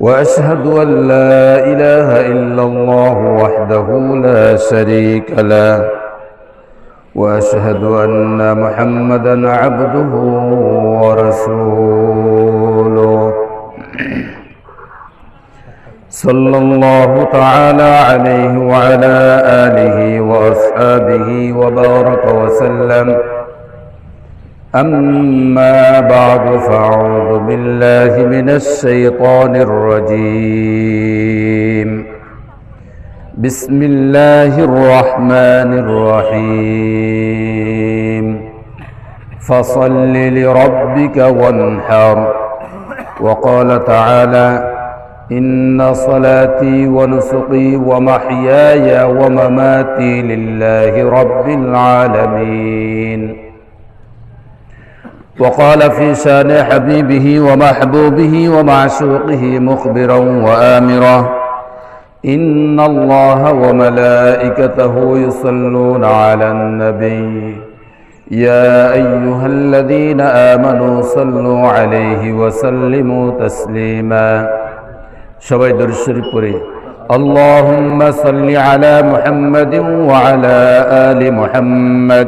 وأشهد أن لا إله إلا الله وحده لا شريك له وأشهد أن محمدا عبده ورسوله. صلى الله تعالى عليه وعلى آله وأصحابه وبارك وسلم. أما بعد فأعوذ بالله من الشيطان الرجيم. بسم الله الرحمن الرحيم. فصل لربك وانحر. وقال تعالى إن صلاتي ونسقي ومحياي ومماتي لله رب العالمين. وقال في شان حبيبه ومحبوبه ومعشوقه مخبرا وآمرا إن الله وملائكته يصلون على النبي يا أيها الذين آمنوا صلوا عليه وسلموا تسليما সবাই দর্শরী পড়ে اللهم صل على محمد وعلى آل محمد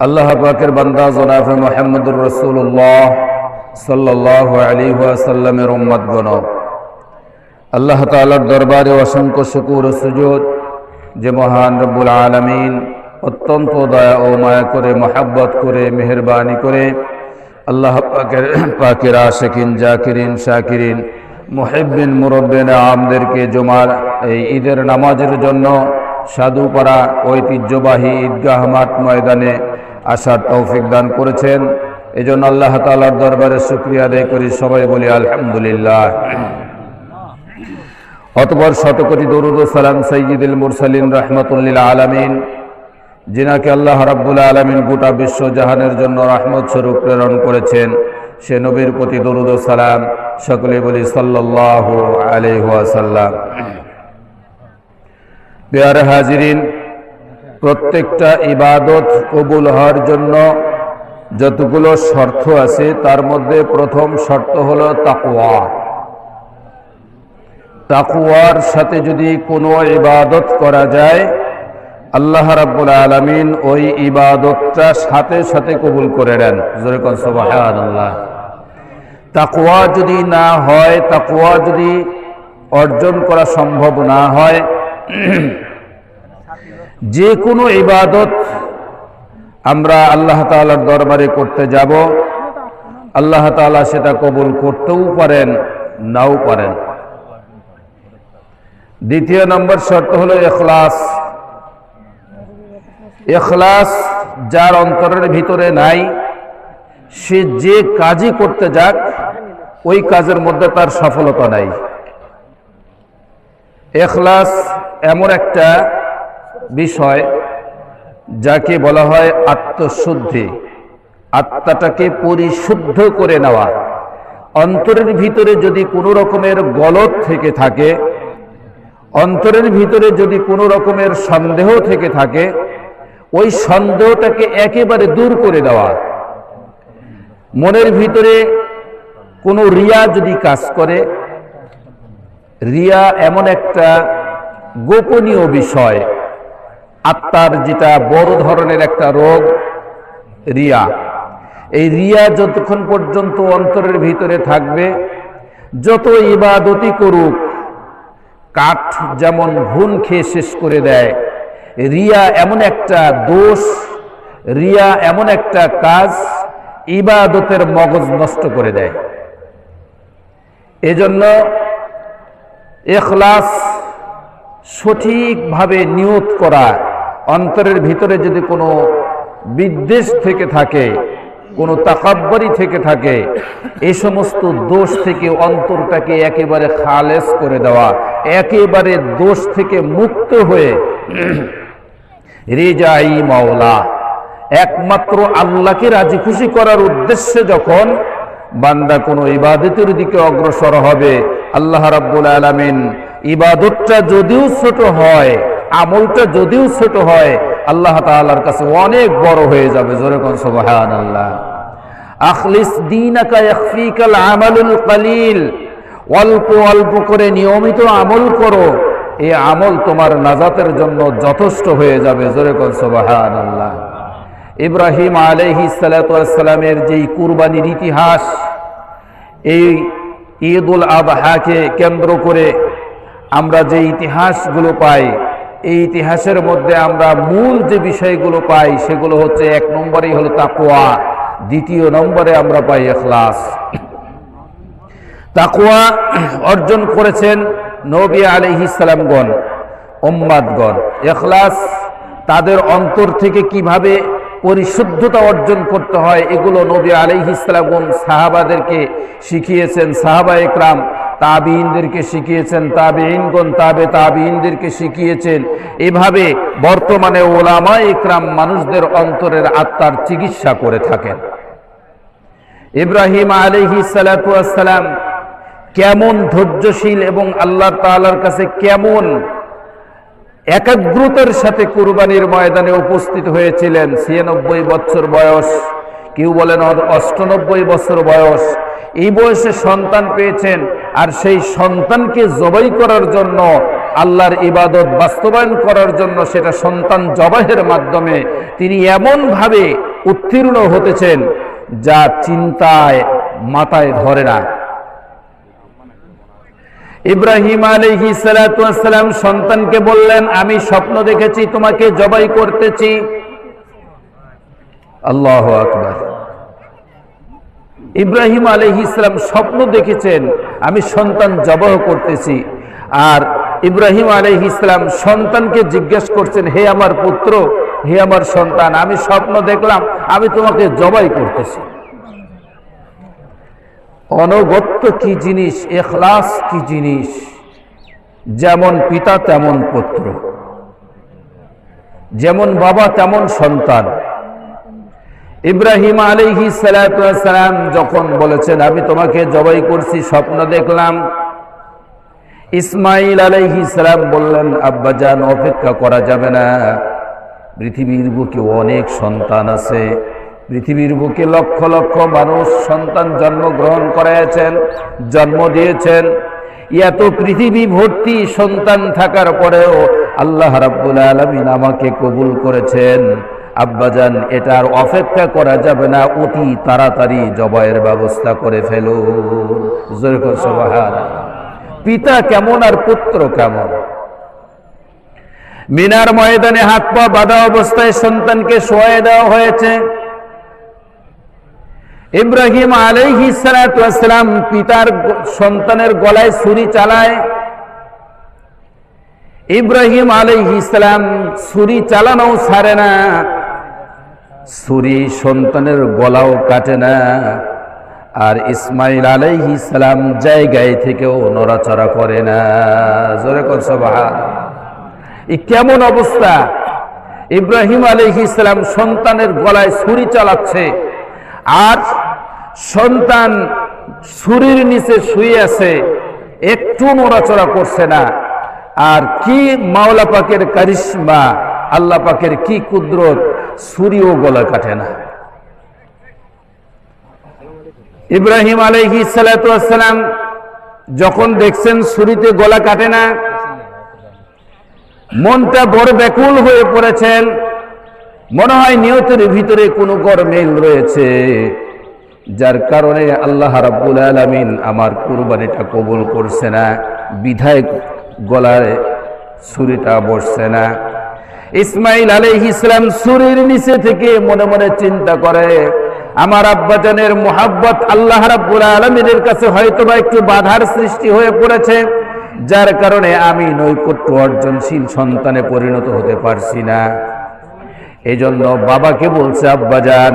আল্লাহ পাকের বান্দা জনাফে মোহাম্মদুর রসুল্লাহ সাল্লাহ আলী সাল্লামের উম্মত গণ আল্লাহ তালার দরবারে অসংখ্য শুকুর ও সুযোগ যে মহান রব্বুল আলমিন অত্যন্ত দয়া ও মায়া করে, মহাব্বত করে, মেহরবানি করে আল্লাহ পাকের পাকের আশেকিন, জাকিরিন, শাকিরিন মুহিবিন মুরব্বিন, আমদেরকে জমার এই ঈদের নামাজের জন্য সাধুপাড়া ঐতিহ্যবাহী ঈদগাহ মাঠ ময়দানে আসার তৌফিক দান করেছেন। এই জন্য আল্লাহ তালার দরবারে শুক্রিয়া আদায় করি, সবাই বলি আলহামদুলিল্লাহ। অতপর শতকোটি দরুদ সালাম সৈয়দুল মুরসালিন রহমতুল্লিল আলমিন, যিনাকে আল্লাহ রাব্বুল আলমিন গোটা বিশ্ব জাহানের জন্য রহমত স্বরূপ প্রেরণ করেছেন। সে নবীর প্রতি দরুদ সালাম সকলে বলি সাল্লাহ আলহাসাল্লাম পেয়ারে হাজিরিন প্রত্যেকটা ইবাদত কবুল হওয়ার জন্য যতগুলো শর্ত আছে, তার মধ্যে প্রথম শর্ত হলো তাকুয়া তাকুয়ার সাথে যদি কোনো ইবাদত করা যায়, আল্লাহ রাব্বুল আলমিন ওই ইবাদতটা সাথে সাথে কবুল করে নেন। আল্লাহ তাকুয়া যদি না হয় তাকুয়া যদি অর্জন করা সম্ভব না হয় যে কোনো ইবাদত আমরা আল্লাহ তালার দরবারে করতে যাব। আল্লাহ তালা সেটা কবুল করতেও পারেন, নাও পারেন। দ্বিতীয় নম্বর শর্ত হলো এখলাস এখলাস যার অন্তরের ভিতরে নাই, সে যে কাজই করতে যাক, ওই কাজের মধ্যে তার সফলতা নাই। এখলাস এমন একটা বিষয় যাকে বলা হয় আত্মশুদ্ধি। আত্মাটাকে পরিশুদ্ধ করে নেওয়া। অন্তরের ভিতরে যদি কোনো রকমের গলত থেকে থাকে, অন্তরের ভিতরে যদি কোনো রকমের সন্দেহ থেকে থাকে, ওই সন্দেহটাকে একেবারে দূর করে দেওয়া। মনের ভিতরে কোনো রিয়া যদি কাজ করে, রিয়া এমন একটা গোপনীয় বিষয় আত্মার যেটা বড় ধরনের একটা রোগ, রিয়া। এই রিয়া যতক্ষণ পর্যন্ত অন্তরের ভিতরে থাকবে, যত ইবাদতি করুক, কাঠ যেমন ঘুন খেয়ে শেষ করে দেয়, রিয়া এমন একটা দোষ, রিয়া এমন একটা কাজ ইবাদতের মগজ নষ্ট করে দেয়। এজন্য এখলাস সঠিকভাবে নিয়ত করা অন্তরের ভিতরে যদি কোনো বিদ্বেষ থেকে থাকে, কোনো তাকাব্বরি থেকে থাকে এই সমস্ত দোষ থেকে অন্তরটাকে একেবারে খালেস করে দেওয়া, একেবারে দোষ থেকে মুক্ত হয়ে রেজাই মাওলা। একমাত্র আল্লাহকে রাজি খুশি করার উদ্দেশ্যে যখন বান্দা কোনো ইবাদতের দিকে অগ্রসর হবে, আল্লাহ রাব্বুল আলামিন ইবাদতটা যদিও ছোট হয় আমলটা যদিও ছোট হয়, আল্লাহ তাআলার কাছে অনেক বড় হয়ে যাবে। জোরে কোন সুবহানাল্লাহ। আখলিস দীনাকা ইয়াখফিকাল আমালুল কালিল। অল্প অল্প করে নিয়মিত আমল করো। এই আমল তোমার নাজাতের জন্য যথেষ্ট হয়ে যাবে। জোরে কোন সুবহানাল্লাহ। ইব্রাহিম আলহি সালাতামের যেই কুরবানির ইতিহাস, এই ঈদ উল আবহাকে কেন্দ্র করে আমরা যে ইতিহাসগুলো পাই এই ইতিহাসের মধ্যে আমরা মূল যে বিষয়গুলো পাই, সেগুলো হচ্ছে এক নম্বরেই হলো তাকুয়া দ্বিতীয় নম্বরে আমরা পাই এখলাস তাকুয়া অর্জন করেছেন নবী আলহি সালামগণ ওম্মাদগণ এখলাস তাদের অন্তর থেকে কীভাবে পরিশুদ্ধতা অর্জন করতে হয়, এগুলো নবী আলহি ইসলাম সাহাবাদেরকে শিখিয়েছেন সাহাবা একরাম তাবিনদেরকে শিখিয়েছেন তাবিনগণ তাবে তাবিনদেরকে শিখিয়েছেন। এভাবে বর্তমানে ওলামা একরাম মানুষদের অন্তরের আত্মার চিকিৎসা করে থাকেন। ইব্রাহিম আলহি সালাম কেমন ধৈর্যশীল এবং আল্লাহ তালার কাছে কেমন একাগ্রতার সাথে কুরবানির ময়দানে উপস্থিত হয়েছিলেন, ছিয়ানব্বই বছর বয়স। কেউ বলেন অষ্টানব্বই বছর বয়স। এই বয়সে সন্তান পেয়েছেন, আর সেই সন্তানকে জবাই করার জন্য, আল্লাহর ইবাদত বাস্তবায়ন করার জন্য সেটা সন্তান জবাহের মাধ্যমে তিনি এমনভাবে উত্তীর্ণ হতেছেন যা চিন্তায় মাথায় ধরে না। ইব্রাহিম আলহি সালাম সন্তানকে বললেন, আমি স্বপ্ন দেখেছি, তোমাকে জবাই করতেছি। আল্লাহ আকবর। ইব্রাহিম আলহি ইসলাম স্বপ্ন দেখেছেন, আমি সন্তান জবাহ করতেছি। আর ইব্রাহিম আলহি ইসলাম সন্তানকে জিজ্ঞেস করছেন, হে আমার পুত্র, হে আমার সন্তান, আমি স্বপ্ন দেখলাম, আমি তোমাকে জবাই করতেছি। অনগত্য কি জিনিস, এখলাস কি জিনিস? যেমন পিতা, তেমন পুত্র। যেমন বাবা, তেমন সন্তান। ইব্রাহিম আলিহি সালাম যখন বলেছেন, আমি তোমাকে জবাই করছি, স্বপ্ন দেখলাম। ইসমাইল আলাইহি সালাম বললেন আব্বাজান অপেক্ষা করা যাবে না। পৃথিবীর বুকে অনেক সন্তান আছে। পৃথিবীর বুকে লক্ষ লক্ষ মানুষ সন্তান জন্মগ্রহণ করেছেন, জন্ম দিয়েছেন। এত পৃথিবী ভর্তি সন্তান থাকার পরেও আল্লাহ রাব্বুল আলমিন আমাকে কবুল করেছেন। আব্বাজান, এটার অপেক্ষা করা যাবে না, অতি তাড়াতাড়ি জবাইয়ের ব্যবস্থা করে ফেলুন। পিতা কেমন আর পুত্র কেমন? মিনার ময়দানে হাত পা বাঁধা অবস্থায় সন্তানকে শোয়ে দেওয়া হয়েছে। ইব্রাহিম আলাইহি সালাম পিতার সন্তানের গলায় ছুরি চালায়। ইব্রাহিম আলাইহি ইসলাম ছুরি চালানো ছাড়ে না। ছুরি সন্তানের গলাও কাটে না। আর ইসমাইল আলাইহি সালাম জায়গায় থেকেও নড়াচড়া করে না। জোরে কনসবাহা কেমন অবস্থা? ইব্রাহিম আলাইহি সালাম সন্তানের গলায় ছুরি চালাচ্ছে, আর সন্তান ছুরির নিচে শুয়ে আছে, একটু নড়াচড়া করছে না। আর কি মাওলা পাকের কারিশ্মা আল্লাহ পাকের কি কুদরত ছুরিও গলা কাটে না। ইব্রাহিম আলহি সালাম যখন দেখছেন ছুরিতে গলা কাটে না, মনটা বড় ব্যাকুল হয়ে পড়েছেন। মনে হয় নিয়তের ভিতরে কোনো গরমেল রয়েছে, যার কারণে আল্লাহ রাব্বুল আলমিন আমার কুরবানিটা কবুল করছে না, বিধায় গলায় ছুরিটা বসছে না। ইসমাইল আলাইহিস ইসলাম সুরের নিচে থেকে মনে মনে চিন্তা করে, আমার আব্বাজানের মোহাব্বত আল্লাহ রাব্বুল আলমিনের কাছে হয়তো বা একটু বাধার সৃষ্টি হয়ে পড়েছে, যার কারণে আমি নৈকট্য অর্জনশীল সন্তানে পরিণত হতে পারছি না। এই জন্য বাবাকে বলছে আব্বাজান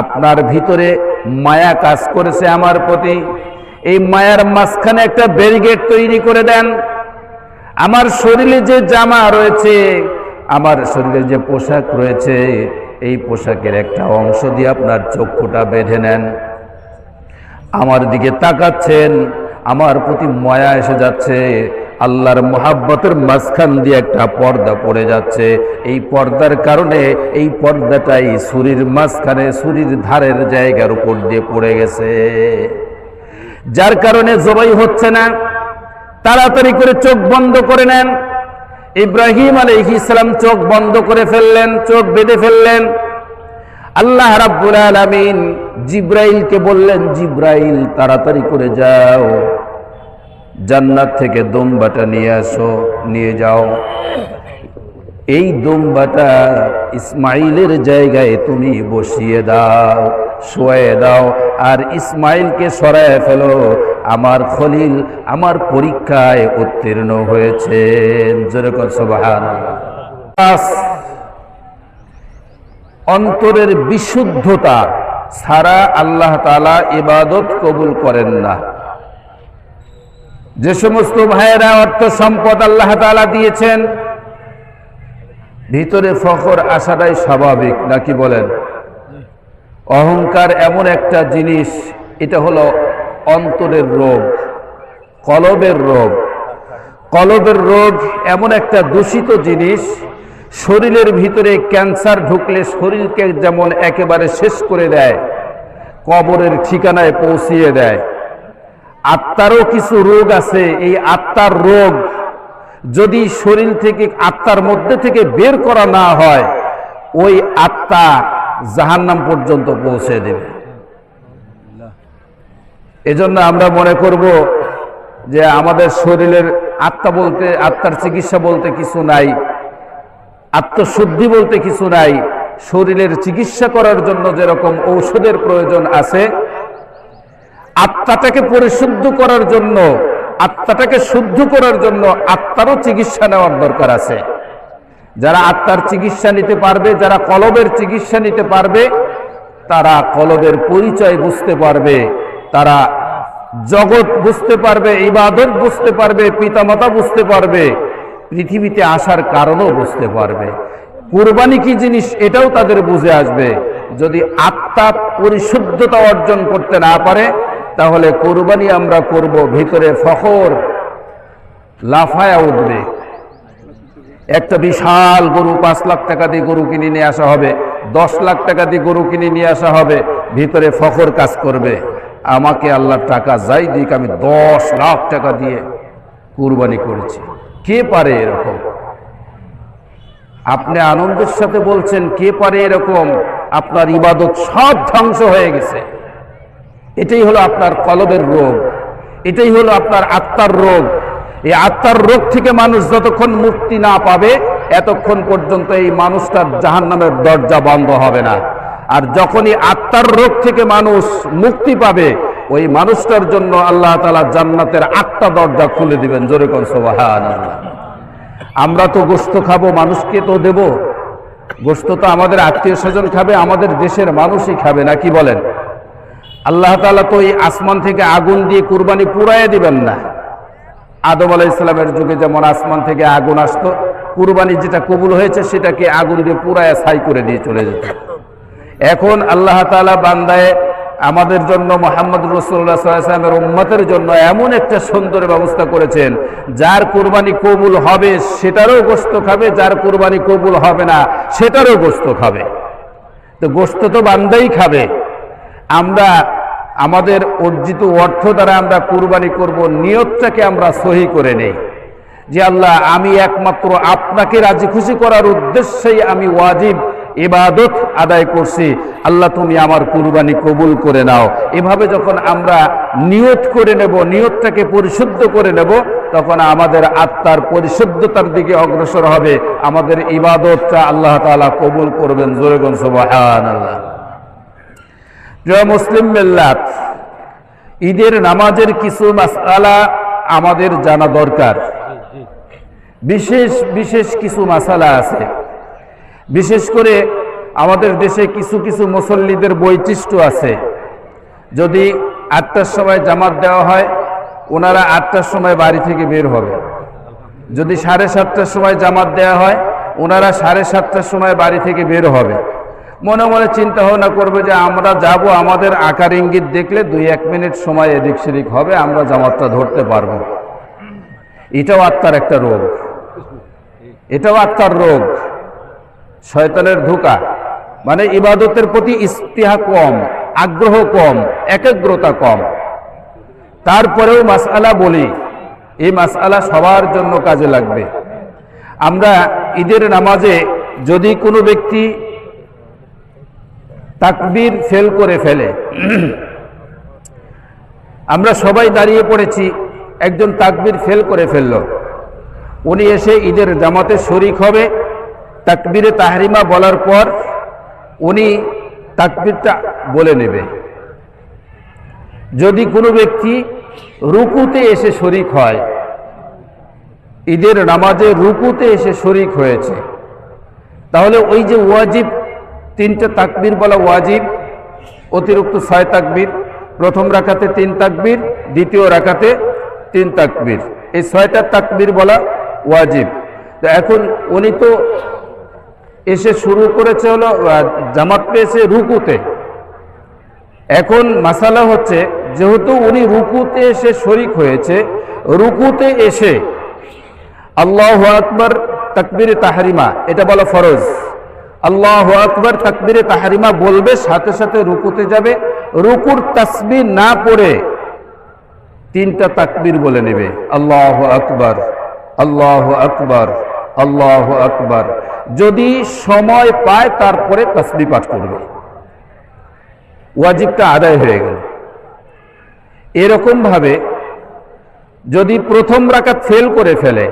আপনার ভিতরে মায়া কাজ করেছে আমার প্রতি। এই মায়ার মাঝখানে একটা ব্যারিগেড তৈরি করে দেন। আমার শরীরে যে জামা রয়েছে আমার শরীরে যে পোশাক রয়েছে, এই পোশাকের একটা অংশ দিয়ে আপনার চক্ষুটা বেঁধে নেন। আমার দিকে তাকাচ্ছেন, আমার প্রতি মায়া এসে যাচ্ছে, আল্লাহর মোহাব্বতের মাঝখান দিয়ে একটা পর্দা পড়ে যাচ্ছে। এই পর্দার কারণে এই পর্দাটাই ছুরির মাঝখানে, ছুরির ধারের জায়গার উপর দিয়ে পড়ে গেছে। যার কারণে জবাই হচ্ছে না। তাড়াতাড়ি করে চোখ বন্ধ করে নেন। ইব্রাহিম আলাইহিস ইসলাম চোখ বন্ধ করে ফেললেন, চোখ বেঁধে ফেললেন। আল্লাহ রাব্বুল আলামিন জিব্রাইলকে বললেন, জিব্রাইল, তাড়াতাড়ি করে যাও। জান্নাত থেকে দোমবাটা নিয়ে আসো, নিয়ে যাও। এই দোমবাটা ইসমাইলের জায়গায় তুমি বসিয়ে দাও। শোয়ে দাও। আর ইসমাইলকে সরায় ফেলো। আমার খলিল আমার পরীক্ষায় উত্তীর্ণ সবাহান অন্তরের বিশুদ্ধতা ছাড়া আল্লাহ তালা ইবাদত কবুল করেন না। যে সমস্ত ভাইয়েরা অর্থ সম্পদ আল্লাহ তালা দিয়েছেন, ভিতরে ফখর আসাটাই স্বাভাবিক নাকি বলেন? অহংকার এমন একটা জিনিস, এটা হলো অন্তরের রোগ, কলবের রোগ। কলবের রোগ এমন একটা দূষিত জিনিস, শরীরের ভিতরে ক্যান্সার ঢুকলে শরীরকে যেমন একেবারে শেষ করে দেয়, কবরের ঠিকানায় পৌঁছিয়ে দেয়। আত্মারও কিছু রোগ আছে, এই আত্মার রোগ যদি শরীর থেকে, আত্মার মধ্যে থেকে বের করা না হয়, ওই আত্মা জাহান্নাম পর্যন্ত পৌঁছে দেবে। এজন্য আমরা মনে করব যে আমাদের শরীরের আত্মা বলতে, আত্মার চিকিৎসা বলতে কিছু নাই, আত্মশুদ্ধি বলতে কিছু নাই, শরীরের চিকিৎসা করার জন্য যেরকম ঔষধের প্রয়োজন আছে, আত্মাটাকে পরিশুদ্ধ করার জন্য, আত্মাটাকে শুদ্ধ করার জন্য আত্মারও চিকিৎসা নেওয়ার দরকার আছে। যারা আত্মার চিকিৎসা নিতে পারবে, যারা কলবের চিকিৎসা নিতে পারবে, তারা কলবের পরিচয় বুঝতে পারবে, তারা জগৎ বুঝতে পারবে, ইবাদত বুঝতে পারবে, পিতামাতা বুঝতে পারবে, পৃথিবীতে আসার কারণও বুঝতে পারবে। কুরবানি কি জিনিস এটাও তাদের বুঝে আসবে। যদি আত্মা পরিশুদ্ধতা অর্জন করতে না পারে, তাহলে কোরবানি আমরা করব ভিতরে ফখর, লাফায়া উঠবে। একটা বিশাল গরু পাঁচ লাখ টাকা দিয়ে গরু কিনে নিয়ে আসা হবে, দশ লাখ টাকা দিয়ে গরু কিনে নিয়ে আসা হবে, ভিতরে ফখর কাজ করবে। আমাকে আল্লাহ টাকা যাই দিক, আমি দশ লাখ টাকা দিয়ে কুরবানি করেছি। কে পারে এরকম? আপনি আনন্দের সাথে বলছেন, কে পারে এরকম? আপনার ইবাদত সব ধ্বংস হয়ে গেছে। এটাই হলো আপনার কলবের রোগ, এটাই হলো আপনার আত্মার রোগ। এই আত্মার রোগ থেকে মানুষ যতক্ষণ মুক্তি না পাবে, এতক্ষণ পর্যন্ত এই মানুষটার জাহান নামের দরজা বন্ধ হবে না। আর যখনই আত্মার রোগ থেকে মানুষ মুক্তি পাবে, ওই মানুষটার জন্য আল্লাহ তালা জান্নাতের আটটা দরজা খুলে দিবেন। জোরে কন সোবাহান আমরা তো গোস্ত খাব, মানুষকে তো দেব। গোস্ত তো আমাদের আত্মীয় স্বজন খাবে, আমাদের দেশের মানুষই খাবে না, কি বলেন? আল্লাহ তালা তো এই আসমান থেকে আগুন দিয়ে কুরবানি পুরাইয়া দিবেন না। আদম আলাহ ইসলামের যুগে যেমন আসমান থেকে আগুন আসতো, কুরবানি যেটা কবুল হয়েছে সেটাকে আগুন দিয়ে পুরায় ছাই করে দিয়ে চলে যেত। এখন আল্লাহ তালা বান্দায় আমাদের জন্য মোহাম্মদ রসুল্লাহ সাল্লামের উম্মতের জন্য এমন একটা সুন্দর ব্যবস্থা করেছেন, যার কুরবানি কবুল হবে সেটারও গোস্ত খাবে, যার কুরবানি কবুল হবে না সেটারও গোস্ত খাবে। তো গোস্ত তো বান্দাই খাবে। আমরা আমাদের অর্জিত অর্থ দ্বারা আমরা কুরবানি করব, নিয়তটাকে আমরা সহি করে নেই। যে আল্লাহ, আমি একমাত্র আপনাকে রাজি খুশি করার উদ্দেশ্যেই আমি ওয়াজিব, ইবাদত আদায় করছি। আল্লাহ, তুমি আমার কুরবানি কবুল করে নাও। এভাবে যখন আমরা নিয়ত করে নেব, নিয়তটাকে পরিশুদ্ধ করে নেব, তখন আমাদের আত্মার পরিশুদ্ধতার দিকে অগ্রসর হবে। আমাদের ইবাদতটা আল্লাহ তাআলা কবুল করবেন। জোরেগন সুবহানাল্লাহ। প্রিয় মুসলিম মিল্লাত, ঈদের নামাজের কিছু মাসালা আমাদের জানা দরকার। বিশেষ বিশেষ কিছু মাসালা আছে। বিশেষ করে আমাদের দেশে কিছু কিছু মুসল্লিদের বৈশিষ্ট্য আছে। যদি আটটার সময় জামাত দেওয়া হয়, ওনারা আটটার সময় বাড়ি থেকে বের হবে। যদি সাড়ে সাতটার সময় জামাত দেওয়া হয়, ওনারা সাড়ে সাতটার সময় বাড়ি থেকে বের হবে। মনে মনে চিন্তা ভাবনা করবে যে আমরা যাব, আমাদের আকার ইঙ্গিত দেখলে দুই এক মিনিট সময় এদিক সেদিক হবে, আমরা জামাতটা ধরতে পারব। এটাও আত্মার একটা রোগ। এটাও আত্মার রোগ। শয়তানের ধোকা। মানে ইবাদতের প্রতি ইস্তিহা কম, আগ্রহ কম, একাগ্রতা কম। তারপরেও মাসআলা বলি, এই মাসআলা সবার জন্য কাজে লাগবে। আমরা ঈদের নামাজে যদি কোনো ব্যক্তি তাকবীর ফেল করে ফেলে। আমরা সবাই দাঁড়িয়ে পড়েছি, একজন তাকবির ফেল করে ফেলল। উনি এসে ঈদের জামাতে শরিক হবে। তাকবিরে তাহরিমা বলার পর উনি তাকবিরটা বলে নেবে। যদি কোনো ব্যক্তি রুকুতে এসে শরিক হয়, ঈদের নামাজে রুকুতে এসে শরিক হয়েছে, তাহলে ওই যে ওয়াজিব তিনটা তাকবীর বলা ওয়াজিব, অতিরিক্ত ছয় তাকবির, প্রথম রাখাতে তিন তাকবীর, দ্বিতীয় রাখাতে তিন তাকবীর। এই ছয়টা তাকবীর বলা ওয়াজিব। তো এখন উনি তো এসে শুরু করেছে হলো জামাত পেয়েছে রুকুতে। এখন মাসালা হচ্ছে, যেহেতু উনি রুকুতে এসে শরিক হয়েছে, রুকুতে এসে আল্লাহ আকবর তাকবির তাহারিমা এটা বলা ফরজ। আল্লাহ আকবর তাকবিরে তাহারিমা বলবে, সাথে সাথে রুকুতে যাবে। রুকুর তাসবির না পড়ে তিনটা তাকবির বলে নেবে, আল্লাহ আকবর আল্লাহ আকবর আল্লাহ আকবর। যদি সময় পায় তারপরে তসবি পাঠ করবে। ওয়াজিবটা আদায় হয়ে গেল। এরকম ভাবে যদি প্রথম রাকাত ফেল করে ফেলে,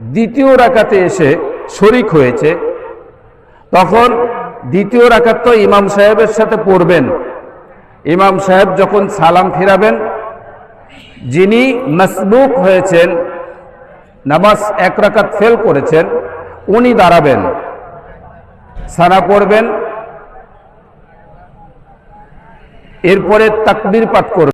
দ্বিতীয় রাকাতে এসে শরিক হয়েছে তখন দ্বিতীয় রাকাত তো ইমাম সাহেবের সাথে পড়বেন। ইমাম সাহেব যখন সালাম ফিরাবেন, যিনি মসবুক হয়েছেন, নামাজ এক রাকাত ফেল করেছেন, উনি দাঁড়াবেন। সানা পড়বেন। এরপরে তাকবীর পাঠ করবেন।